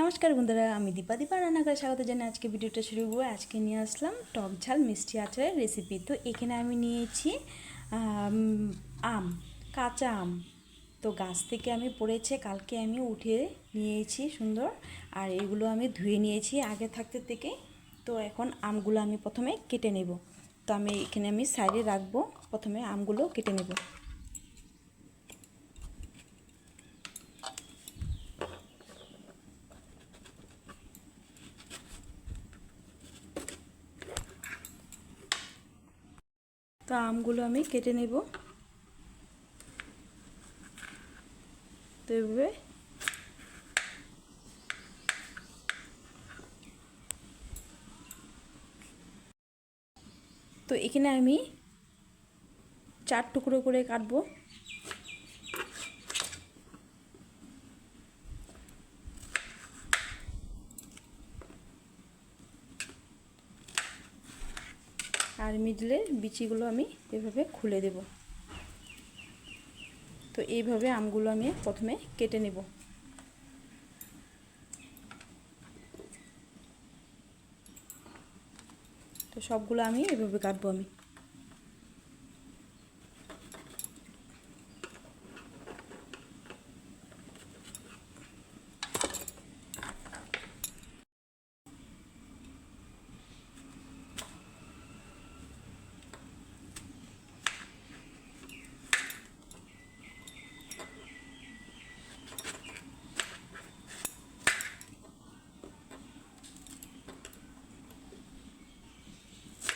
নমস্কার বন্ধুরা, আমি দীপা। দীপা রান্না করে স্বাগত জানাই। আজকে ভিডিওটা শুরু করব। আজকে নিয়ে আসলাম টক ঝাল মিষ্টি আচারের রেসিপি তো এখানে আমি নিয়েছি, আম কাঁচা আম। তো গাছ থেকে আমি পড়েছে, কালকে আমি উঠে নিয়েছি সুন্দর। আর এগুলো আমি ধুয়ে নিয়েছি আগে থাকতে থেকে। তো এখন আমগুলো আমি প্রথমে কেটে নেব। তো আমি এখানে আমি সাইডে রাখব। প্রথমে আমগুলো কেটে নেব। তো আমগুলো আমি কেটে নেব। তো এভাবে। তো এখানে আমি চার টুকরো করে কাটবো। আর বিচিগুলো আমি এভাবে খুলে দেব। তো এইভাবে আমগুলো আমি প্রথমে কেটে নেব। তো সবগুলো আমি এভাবে কাটবো আমি।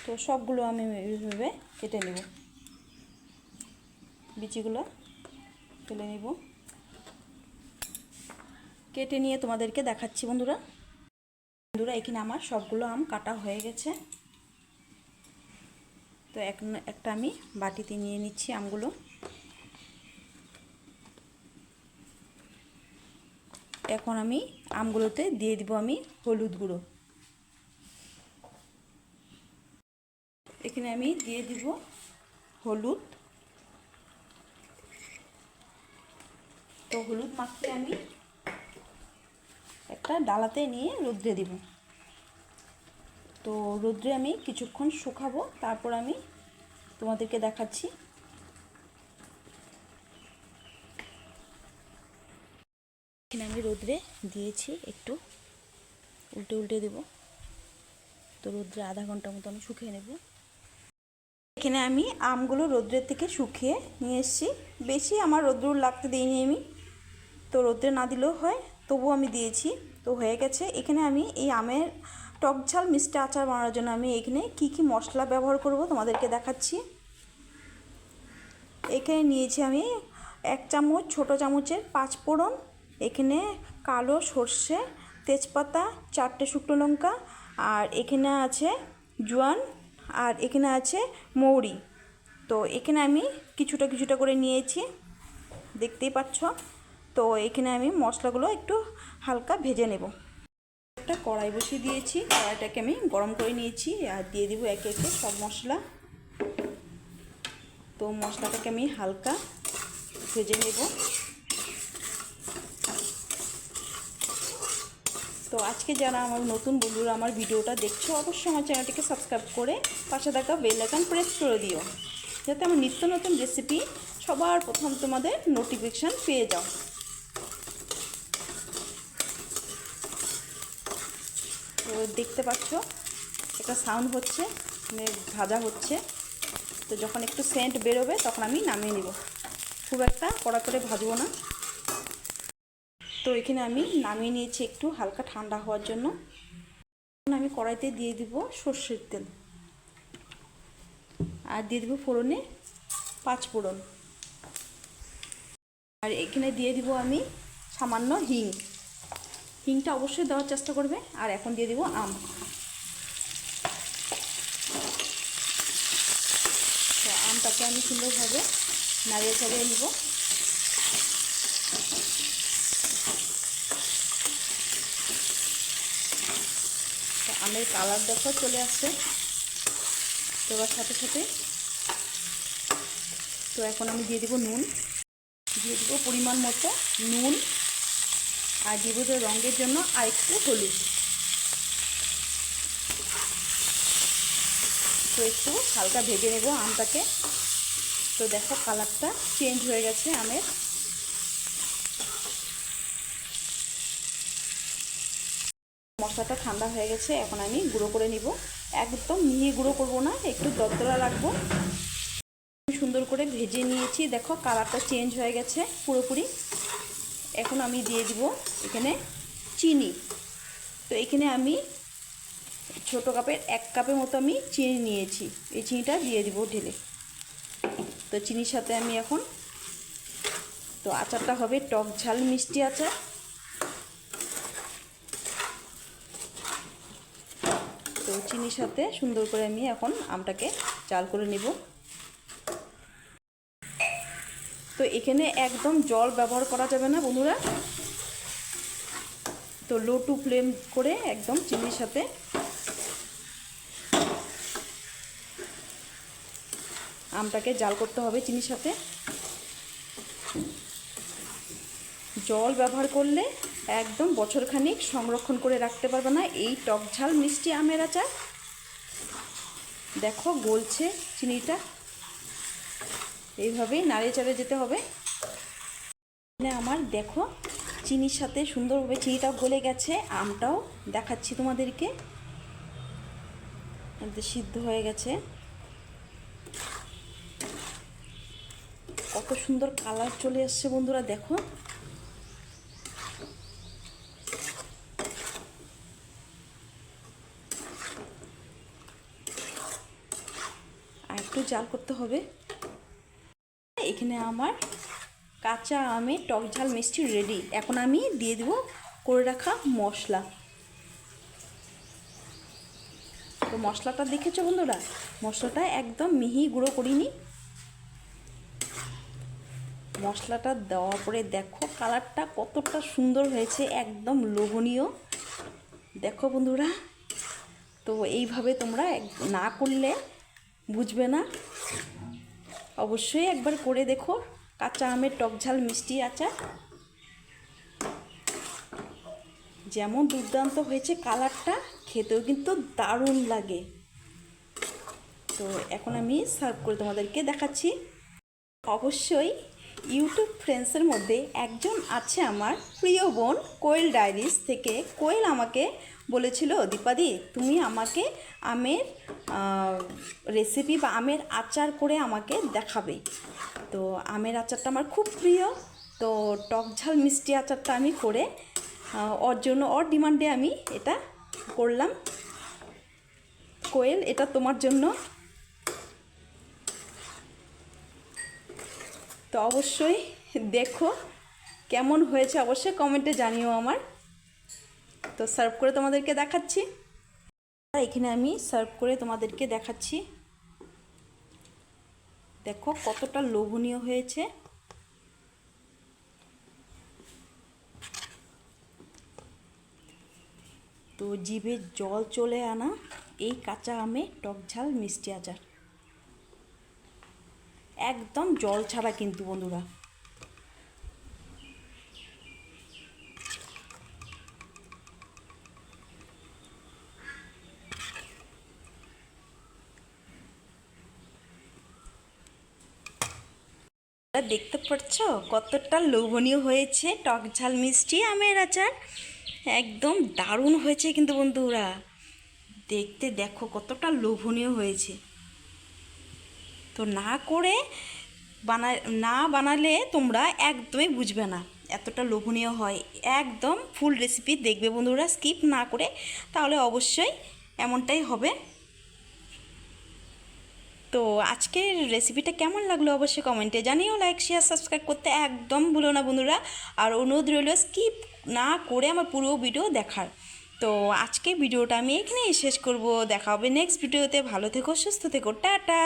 তো সবগুলো আমি এইভাবে কেটে নেব। বিচিগুলো ফেলে নেব। কেটে নিয়ে তোমাদেরকে দেখাচ্ছি বন্ধুরা। বন্ধুরা, এখানে আমার সবগুলো আম কাটা হয়ে গেছে। তো এক, একটা আমি বাটিতে নিয়ে নিচ্ছি আমগুলো। এখন আমি আমগুলোতে দিয়ে দিব আমি হলুদ গুঁড়ো। এখানে আমি দিয়ে দিব হলুদ। তো হলুদ মাখিয়ে আমি একটা ডালাতে নিয়ে রোদ্রে দিব। তো রোদ্রে আমি কিছুক্ষণ শুকাবো, তারপর আমি তোমাদেরকে দেখাচ্ছি। এখানে আমি রোদ্রে দিয়েছি একটু, উল্টে উল্টে দেব। তো রোদ্রে আধা ঘণ্টা মতো আমি শুকিয়ে নেব। এখানে আমি আমগুলো রোদ্রের থেকে শুকিয়ে নিয়ে এসেছি। বেশি আমার রোদ্র লাগতে দিইনি আমি। তো রোদ্রে না দিলেও হয়, তবুও আমি দিয়েছি। তো হয়ে গেছে, এখানে আমি এই আমের টক ঝাল মিষ্টি আচার বানানোর জন্য আমি এখানে কি কি মশলা ব্যবহার করব তোমাদেরকে দেখাচ্ছি। এখানে নিয়েছি আমি এক চামচ, ছোট চামচের পাঁচ ফোড়ন, এখানে কালো সর্ষে, তেজপাতা, চারটে শুকনো লঙ্কা, আর এখানে আছে জোয়ান আর এখানে আছে মৌরি। তো এখানে আমি কিছুটা কিছুটা করে নিয়েছি, দেখতেই পাচ্ছ। তো এখানে আমি মশলাগুলো একটু হালকা ভেজে নেব। একটা কড়াই বসিয়ে দিয়েছি, কড়াইটাকে আমি গরম করে নিয়েছি আর দিয়ে দিব একে একে সব মশলা। তো মশলাটাকে আমি হালকা ভেজে নেব। তো আজকে যারা আমার নতুন বন্ধুরা আমার ভিডিওটা দেখছ, অবশ্যই আমার চ্যানেলটিকে সাবস্ক্রাইব করে পাশে থাকা বেল আইকন প্রেস করে দিও, যাতে আমার নিত্য নতুন রেসিপি সবার প্রথম তোমাদের নোটিফিকেশান পেয়ে যাও। তো দেখতে পাচ্ছ, একটা সাউন্ড হচ্ছে মানে ভাজা হচ্ছে। তো যখন একটু সেন্ট বেরোবে, তখন আমি নামিয়ে নিব। খুব একটা কড়া করে ভাজবো না। তো এখানে আমি নামিয়ে নিয়েছি একটু হালকা ঠান্ডা হওয়ার জন্য। আমি কড়াইতে দিয়ে দিব সর্ষের তেল। আর দিয়ে দিব ফোড়নে পাঁচ ফোড়ন। আর এখানে দিয়ে দিব আমি সামান্য হিং। হিংটা অবশ্যই দেওয়ার চেষ্টা করবে। আর এখন দিয়ে দিব আম। আমটাকে আমি সুন্দরভাবে নাড়িয়ে চাড়িয়ে নিব। আমের কালার দেখো চলে আসছে। দেওয়ার সাথে সাথে তো এখন আমি দিয়ে দিব নুন। দিয়ে দিব পরিমাণ মতো নুন। আর দিব রঙের জন্য আর একটু হলুদ। তো একটু হালকা ভেজে নেব আমটাকে। তো দেখো কালারটা চেঞ্জ হয়ে গেছে আমের। মশলাটা ঠান্ডা হয়ে গেছে, এখন আমি গুঁড়ো করে নিব। একদম মিহি গুঁড়ো করব না, একটু দরদরা রাখব সুন্দর করে ভেজে নিয়েছি। দেখো কালারটা চেঞ্জ হয়ে গেছে পুরোপুরি। এখন আমি দিয়ে দিব এখানে চিনি। তো এখানে আমি ছোটো কাপের এক কাপের মতো আমি চিনি নিয়েছি। এই চিনিটা দিয়ে দিব ঢেলে। তো চিনির সাথে আমি এখন, তো আচারটা হবে টক ঝাল মিষ্টি আচার। চিনির সাথে সুন্দর করে আমি এখন আমটাকে চাল করে নিব। তো এখানে একদম জল ব্যবহার করা যাবে না বন্ধুরা। তো লো টু ফ্লেম করে একদম চিনির সাথে। আমটাকে জাল করতে হবে চিনির সাথে। জল ব্যবহার করলে একদম বছরখানিক সংরক্ষণ করে রাখতে পারবে না। এই টক ঝাল মিষ্টি আমের আচার। দেখো, গলছে চিনিটা। এইভাবেই নাড়িয়ে চাড়ে যেতে হবে। আমার দেখো, চিনির সাথে সুন্দরভাবে চিনিটাও গলে গেছে, আমটাও দেখাচ্ছি তোমাদেরকে। সিদ্ধ হয়ে গেছে। কত সুন্দর কালার চলে আসছে বন্ধুরা, দেখো। জাল করতে হবে। এখানে আমার কাঁচা আমের টক ঝাল মিষ্টি রেডি এখন আমি দিয়ে দেবো করে রাখা মশলা। তো মশলাটা দেখেছ বন্ধুরা? মশলাটা একদম মিহি গুঁড়ো করিনি। মশলাটা দেওয়ার পরে দেখো কালারটা কতটা সুন্দর হয়েছে, একদম লোভনীয়। দেখো বন্ধুরা, তো এইভাবে তোমরা না করলে বুঝবে না? অবশ্যই একবার করে দেখো। কাঁচা আমের টক ঝাল মিষ্টি আচার। যেমন দুর্দান্ত হয়েছে কালারটা, খেতেও কিন্তু দারুণ লাগে। তো এখন আমি সার্ভ করে তোমাদেরকে দেখাচ্ছি। অবশ্যই ইউটিউব ফ্রেন্ডসের মধ্যে একজন আছে আমার প্রিয় বোন কোয়েল ডায়েরিস থেকে। কোয়েল আমাকে বলেছিল, দীপাদি, তুমি আমাকে আমের রেসিপি বা আমের আচার করে আমাকে দেখাবে। তো আমের আচারটা আমার খুব প্রিয়। তো টক ঝাল মিষ্টি আচারটা আমি করে ওর জন্য, ওর ডিমান্ডে আমি এটা করলাম। কোয়েল, এটা তোমার জন্য। তো অবশ্যই দেখো কেমন হয়েছে, অবশ্যই কমেন্টে জানিও আমার। তো সার্ভ করে তোমাদেরকে দেখাচ্ছি। এখানে আমি সার্ভ করে তোমাদেরকে দেখাচ্ছি। দেখো কতটা লোভনীয় হয়েছে। তো জিভে জল চলে আনা, এই কাঁচা আমে টক ঝাল, মিষ্টি আচার। একদম জল ছাড়া কিন্তু বন্ধুরা। দেখতে পাচ্ছ কতটা লোভনীয় হয়েছে টক ঝাল মিষ্টি আমের আচার। একদম দারুণ হয়েছে কিন্তু বন্ধুরা। দেখতে দেখো কতটা লোভনীয় হয়েছে। তো না করে বানা, না বানালে তোমরা একদমই বুঝবে না এতটা লোভনীয় হয়। একদম ফুল রেসিপি দেখবে বন্ধুরা স্কিপ না করে। তাহলে অবশ্যই এমনটাই হবে। তো আজকের রেসিপিটা কেমন লাগল অবশ্যই কমেন্টে জানিও লাইক শেয়ার সাবস্ক্রাইব করতে একদম ভুলো না বন্ধুরা। আর অনুরোধ রইল স্কিপ না করে আমার পুরো ভিডিও দেখার। তো আজকে ভিডিওটা আমি এখানেই শেষ করব। দেখা হবে নেক্সট ভিডিওতে ভালো থেকো, সুস্থ থেকো। টাটা!